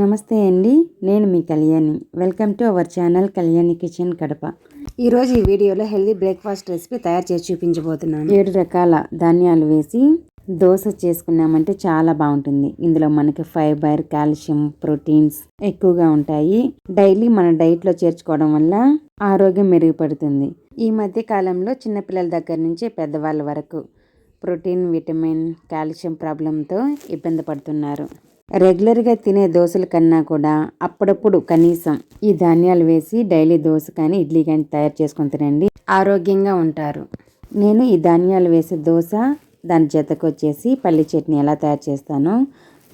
నమస్తే అండి నేను మీ Kalyani. Welcome to our channel Kalyani kitchen Kadapa. ఈరోజు ఈ వీడియోలో హెల్దీ బ్రేక్ఫాస్ట్ రెసిపీ తయారు చేసి చూపించబోతున్నాను. ఏడు రకాల ధాన్యాలు వేసి దోశ చేసుకున్నామంటే చాలా బాగుంటుంది. ఇందులో మనకి ఫైబర్ కాల్షియం ప్రోటీన్స్ ఎక్కువగా ఉంటాయి. డైలీ మన డైట్లో చేర్చుకోవడం వల్ల ఆరోగ్యం మెరుగుపడుతుంది. ఈ మధ్య కాలంలో చిన్నపిల్లల దగ్గర నుంచి పెద్దవాళ్ళ వరకు ప్రోటీన్ విటమిన్ కాల్షియం ప్రాబ్లంతో ఇబ్బంది పడుతున్నారు. రెగ్యులర్గా తినే దోశల కన్నా కూడా అప్పుడప్పుడు కనీసం ఈ ధాన్యాలు వేసి డైలీ దోశ కానీ ఇడ్లీ కానీ తయారు చేసుకొని తినండి. ఆరోగ్యంగా ఉంటారు. నేను ఈ ధాన్యాలు వేసే దోశ దాని జతకు వచ్చేసి పల్లి చట్నీ ఎలా తయారు చేస్తానో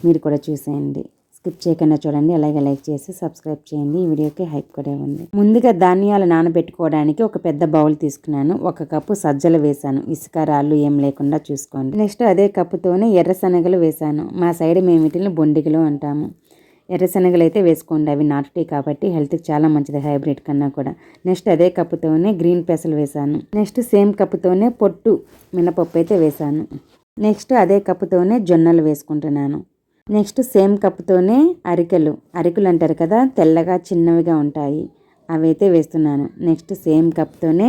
మీరు కూడా చూసేయండి. స్కిప్ చేయకుండా చూడండి. అలాగే లైక్ చేసి సబ్స్క్రైబ్ చేయండి. ఈ వీడియోకి హైప్ కూడా ఉంది ముందుగా ధాన్యాలు నానబెట్టుకోవడానికి ఒక పెద్ద బౌల్ తీసుకున్నాను. ఒక కప్పు సజ్జలు వేశాను. ఇసుక రాళ్ళు ఏం లేకుండా చూసుకోండి. నెక్స్ట్ అదే కప్పుతోనే ఎర్ర శనగలు వేశాను. మా సైడ్ మేము వీటిని బొండిగలు అంటాము. ఎర్ర శనగలు అయితే వేసుకోండి. అవి నాటుటీ కాబట్టి హెల్త్కి చాలా మంచిది. హైబ్రిడ్ కన్నా కూడా. నెక్స్ట్ అదే కప్పుతోనే గ్రీన్ పెసలు వేశాను. నెక్స్ట్ సేమ్ కప్పుతోనే పొట్టు మినపప్పు అయితే వేశాను. నెక్స్ట్ అదే కప్పుతోనే జొన్నలు వేసుకుంటున్నాను. Next same కప్తోనే అరికెలు. అరికెలు అంటారు కదా తెల్లగా చిన్నవిగా ఉంటాయి. అవి అయితే వేస్తున్నాను. నెక్స్ట్ సేమ్ కప్తోనే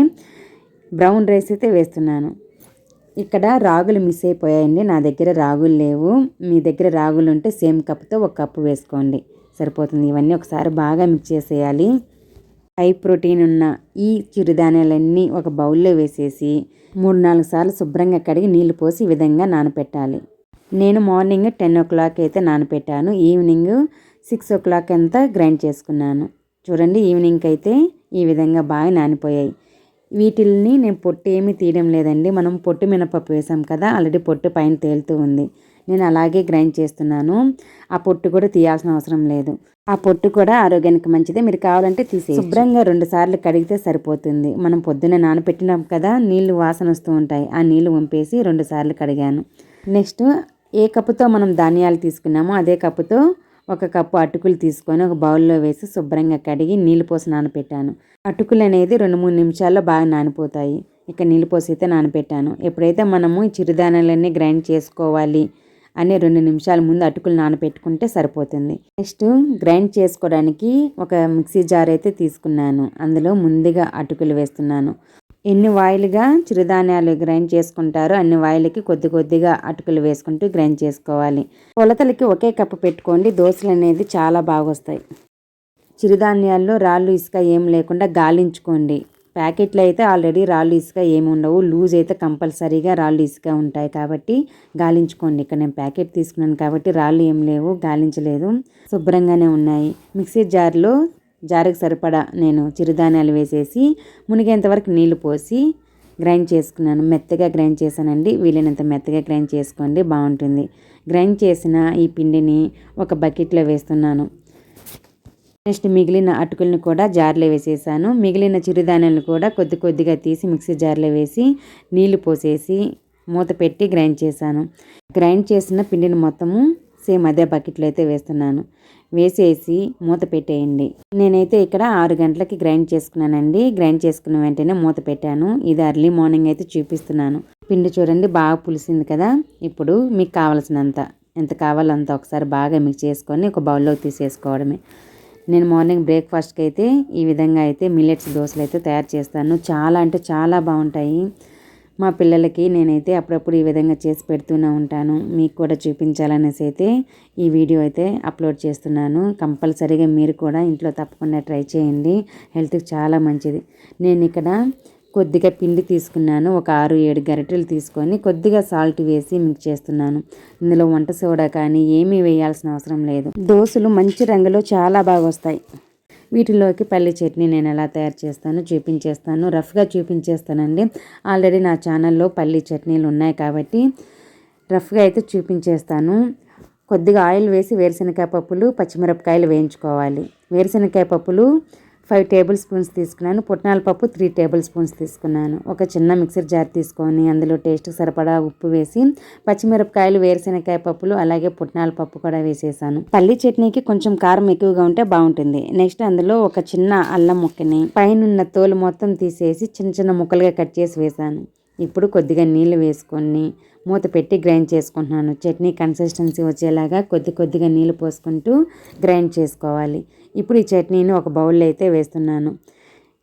బ్రౌన్ రైస్ అయితే వేస్తున్నాను. ఇక్కడ రాగులు మిస్ అయిపోయాయండి. నా దగ్గర రాగులు లేవు. మీ దగ్గర రాగులు ఉంటే సేమ్ కప్తో ఒక కప్పు వేసుకోండి. సరిపోతుంది. ఇవన్నీ ఒకసారి బాగా మిక్స్ చేసేయాలి. హై ప్రోటీన్ ఉన్న ఈ చిరుధాన్యాలన్నీ ఒక బౌల్లో వేసేసి మూడు నాలుగు సార్లు శుభ్రంగా కడిగి నీళ్ళు పోసి ఈ విధంగా నానపెట్టాలి. నేను మార్నింగ్ టెన్ ఓ క్లాక్ అయితే నానపెట్టాను. ఈవినింగ్ సిక్స్ ఓ క్లాక్ అంతా గ్రైండ్ చేసుకున్నాను. చూడండి ఈవినింగ్కి అయితే ఈ విధంగా బాగా నానిపోయాయి. వీటిల్ని నేను పొట్టు ఏమీ తీయడం లేదండి. మనం పొట్టు మినపప్పు వేసాం కదా ఆల్రెడీ పొట్టు పైన తేలుతూ ఉంది. నేను అలాగే గ్రైండ్ చేస్తున్నాను. ఆ పొట్టు కూడా తీయాల్సిన అవసరం లేదు. ఆ పొట్టు కూడా ఆరోగ్యానికి మంచిదే. మీరు కావాలంటే తీసే శుభ్రంగా రెండు సార్లు కడిగితే సరిపోతుంది. మనం పొద్దున్న నానపెట్టినాం కదా నీళ్ళు వాసన వస్తూ ఉంటాయి. ఆ నీళ్ళు వంపేసి రెండు సార్లు కడిగాను. నెక్స్ట్ ఏ కప్పుతో మనం ధాన్యాలు తీసుకున్నామో అదే కప్పుతో ఒక కప్పు అటుకులు తీసుకొని ఒక బౌల్లో వేసి శుభ్రంగా కడిగి నీళ్ళు పోసి నానపెట్టాను. అటుకులు అనేది రెండు మూడు నిమిషాల్లో బాగా నానిపోతాయి. ఇక నీళ్ళు పోసి అయితే నానపెట్టాను. ఎప్పుడైతే మనము చిరుధాన్యాలన్నీ గ్రైండ్ చేసుకోవాలి అని రెండు నిమిషాల ముందు అటుకులు నానపెట్టుకుంటే సరిపోతుంది. నెక్స్ట్ గ్రైండ్ చేసుకోవడానికి ఒక మిక్సీ జార్ అయితే తీసుకున్నాను. అందులో ముందుగా అటుకులు వేస్తున్నాను. ఎన్ని వాయిలుగా చిరుధాన్యాలు గ్రైండ్ చేసుకుంటారో అన్ని వాయిలకి కొద్ది కొద్దిగా అటుకులు వేసుకుంటూ గ్రైండ్ చేసుకోవాలి. కొలతలకి ఒకే కప్పు పెట్టుకోండి. దోశలు అనేది చాలా బాగా వస్తాయి చిరుధాన్యాల్లో రాళ్ళు ఇసుక ఏం లేకుండా గాలించుకోండి. ప్యాకెట్లు అయితే ఆల్రెడీ రాళ్ళు ఇసుక ఏమి ఉండవు. లూజ్ అయితే కంపల్సరీగా రాళ్ళు ఇసుక ఉంటాయి కాబట్టి గాలించుకోండి. ఇక్కడ నేను ప్యాకెట్ తీసుకున్నాను కాబట్టి రాళ్ళు ఏం లేవు గాలించలేదు. శుభ్రంగానే ఉన్నాయి. మిక్సీ జార్లో జారుకు సరిపడా నేను చిరుధాన్యాలు వేసేసి మునిగేంతవరకు నీళ్ళు పోసి గ్రైండ్ చేసుకున్నాను. మెత్తగా గ్రైండ్ చేశానండి. వీలైనంత మెత్తగా గ్రైండ్ చేసుకోండి. బాగుంటుంది. గ్రైండ్ చేసిన ఈ పిండిని ఒక బకెట్లో వేస్తున్నాను. నెక్స్ట్ మిగిలిన అటుకులను కూడా జార్లో వేసేసాను. మిగిలిన చిరుధాన్యాలను కూడా కొద్ది కొద్దిగా తీసి మిక్సీ జార్లో వేసి నీళ్ళు పోసేసి మూత పెట్టి గ్రైండ్ చేశాను. గ్రైండ్ చేసిన పిండిని మొత్తము సేమ్ అదే బకెట్లో అయితే వేస్తున్నాను. వేసేసి మూత పెట్టేయండి. నేనైతే ఇక్కడ ఆరు గంటలకి గ్రైండ్ చేసుకున్నానండి. గ్రైండ్ చేసుకున్న వెంటనే మూత పెట్టాను. ఇది అర్లీ మార్నింగ్ అయితే చూపిస్తున్నాను. పిండి చూడండి బాగా పులిసింది కదా? ఇప్పుడు మీకు కావలసినంత ఎంత కావాలో అంత ఒకసారి బాగా మిక్స్ చేసుకొని ఒక బౌల్లో తీసేసుకోవడమే. నేను మార్నింగ్ బ్రేక్ఫాస్ట్కి అయితే ఈ విధంగా అయితే మిల్లెట్స్ దోశలు అయితే తయారు చేస్తాను. చాలా అంటే చాలా బాగుంటాయి. మా పిల్లలకి నేనైతే అప్పుడప్పుడు ఈ విధంగా చేసి పెడుతూనే ఉంటాను. మీకు కూడా చూపించాలనేసి అయితే ఈ వీడియో అయితే అప్లోడ్ చేస్తున్నాను. కంపల్సరీగా మీరు కూడా ఇంట్లో తప్పకుండా ట్రై చేయండి. హెల్త్కి చాలా మంచిది. నేను ఇక్కడ కొద్దిగా పిండి తీసుకున్నాను. ఒక ఆరు ఏడు గరిటెలు తీసుకొని కొద్దిగా సాల్ట్ వేసి మిక్స్ చేస్తున్నాను. ఇందులో వంట సోడా కానీ ఏమీ వేయాల్సిన అవసరం లేదు. దోశలు మంచి రంగులో చాలా బాగా వస్తాయి. వీటిలోకి పల్లి చట్నీ నేను ఎలా తయారు చేస్తాను చూపించేస్తాను. రఫ్గా చూపించేస్తానండి. ఆల్రెడీ నా ఛానల్లో పల్లి చట్నీలు ఉన్నాయి కాబట్టి రఫ్గా అయితే చూపించేస్తాను. కొద్దిగా ఆయిల్ వేసి వేరుశనగకాయ పప్పులు పచ్చిమిరపకాయలు వేయించుకోవాలి. వేరుశనగకాయ పప్పులు ఫైవ్ టేబుల్ స్పూన్స్ తీసుకున్నాను. పుట్నాల పప్పు త్రీ టేబుల్ స్పూన్స్ తీసుకున్నాను. ఒక చిన్న మిక్సర్ జార్ తీసుకొని అందులో టేస్ట్ సరిపడా ఉప్పు వేసి పచ్చిమిరపకాయలు వేరుశనగకాయ పప్పులు అలాగే పుట్నాల పప్పు కూడా వేసేసాను. పల్లి చట్నీకి కొంచెం కారం ఎక్కువగా ఉంటే బాగుంటుంది. నెక్స్ట్ అందులో ఒక చిన్న అల్లం ముక్కని పైన తోలు మొత్తం తీసేసి చిన్న చిన్న ముక్కలుగా కట్ చేసి వేసాను. ఇప్పుడు కొద్దిగా నీళ్ళు వేసుకొని మూత పెట్టి గ్రైండ్ చేసుకుంటున్నాను. చట్నీ కన్సిస్టెన్సీ వచ్చేలాగా కొద్ది కొద్దిగా నీళ్ళు పోసుకుంటూ గ్రైండ్ చేసుకోవాలి. ఇప్పుడు ఈ చట్నీని ఒక బౌల్లో అయితే వేస్తున్నాను.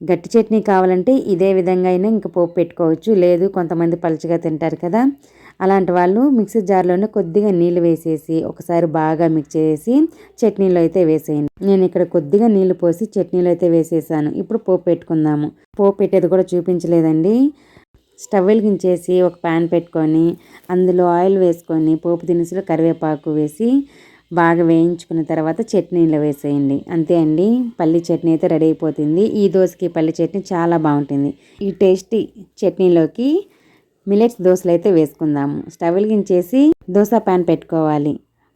గట్టి చట్నీ కావాలంటే ఇదే విధంగా అయినా ఇంకా పోపు పెట్టుకోవచ్చు. లేదు కొంతమంది పలుచగా తింటారు కదా. అలాంటి వాళ్ళు మిక్సీ జార్లోనే కొద్దిగా నీళ్ళు వేసేసి ఒకసారి బాగా మిక్స్ చేసి చట్నీలో అయితే వేసేయండి. నేను ఇక్కడ కొద్దిగా నీళ్ళు పోసి చట్నీలో అయితే వేసేసాను. ఇప్పుడు పోపు పెట్టుకుందాము. పోపు పెట్టేది కూడా చూపించలేదండి. స్టవ్ వెలిగించేసి ఒక ప్యాన్ పెట్టుకొని అందులో ఆయిల్ వేసుకొని పోపు దినుసులు కరివేపాకు వేసి బాగా వేయించుకున్న తర్వాత చట్నీలో వేసేయండి. అంతే అండి. పల్లి చట్నీ అయితే రెడీ అయిపోతుంది. ఈ దోశకి పల్లి చట్నీ చాలా బాగుంటుంది. ఈ టేస్టీ చట్నీలోకి మిలెట్స్ దోశలు అయితే వేసుకుందాము. స్టవ్ వెలిగించేసి దోశ ప్యాన్ పెట్టుకోవాలి.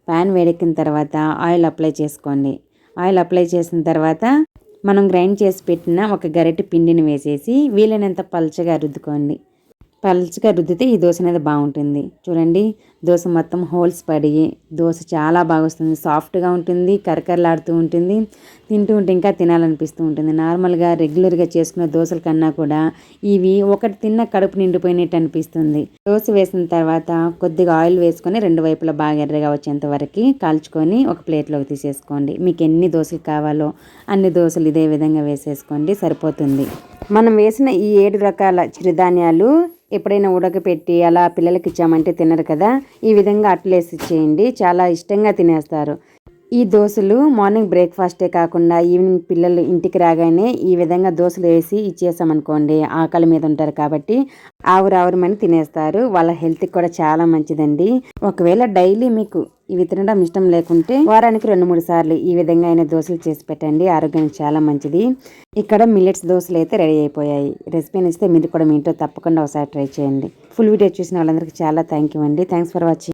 ప్యాన్ వేడెక్కిన తర్వాత ఆయిల్ అప్లై చేసుకోండి. ఆయిల్ అప్లై చేసిన తర్వాత మనం గ్రైండ్ చేసి పెట్టిన ఒక గరిటె పిండిని వేసేసి వీలైనంత పల్చగా రుద్దుకోండి. పల్చగా రుద్దితే ఈ దోశ అనేది బాగుంటుంది. చూడండి దోశ మొత్తం హోల్స్ పడి దోశ చాలా బాగా వస్తుంది సాఫ్ట్గా ఉంటుంది కరకరలాడుతూ ఉంటుంది. తింటూ ఉంటే ఇంకా తినాలనిపిస్తూ ఉంటుంది. నార్మల్గా రెగ్యులర్గా చేసుకున్న దోశల కన్నా కూడా ఇవి ఒకటి తిన్న కడుపు నిండిపోయినట్టు అనిపిస్తుంది. దోశ వేసిన తర్వాత కొద్దిగా ఆయిల్ వేసుకొని రెండు వైపులా బాగా ఎర్రగా వచ్చేంత వరకు కాల్చుకొని ఒక ప్లేట్లోకి తీసేసుకోండి. మీకు ఎన్ని దోశలు కావాలో అన్ని దోశలు ఇదే విధంగా వేసేసుకోండి సరిపోతుంది. మనం వేసిన ఈ ఏడు రకాల చిరుధాన్యాలు ఎప్పుడైనా ఉడకపెట్టి అలా పిల్లలకి ఇచ్చామంటే తినరు కదా. ఈ విధంగా అట్లేసి చేయండి. చాలా ఇష్టంగా తినేస్తారు. ఈ దోశలు మార్నింగ్ బ్రేక్ఫాస్టే కాకుండా ఈవినింగ్ పిల్లలు ఇంటికి రాగానే ఈ విధంగా దోశలు వేసి ఇచ్చేసామనుకోండి ఆకలి మీద ఉంటారు కాబట్టి ఆవురావురమని తినేస్తారు. వాళ్ళ హెల్త్కి కూడా చాలా మంచిదండి. ఒకవేళ డైలీ మీకు ఇవి తినడం ఇష్టం లేకుంటే వారానికి రెండు మూడు సార్లు ఈ విధంగా అయినా దోశలు చేసి పెట్టండి. ఆరోగ్యానికి చాలా మంచిది. ఇక్కడ మిల్లెట్స్ దోశలు అయితే రెడీ అయిపోయాయి. రెసిపీ నచ్చితే మీరు కూడా మీ ఇంట్లో తప్పకుండా ఒకసారి ట్రై చేయండి. ఫుల్ వీడియో చూసిన వాళ్ళందరికీ చాలా థ్యాంక్ యూ అండి. Thanks for watching.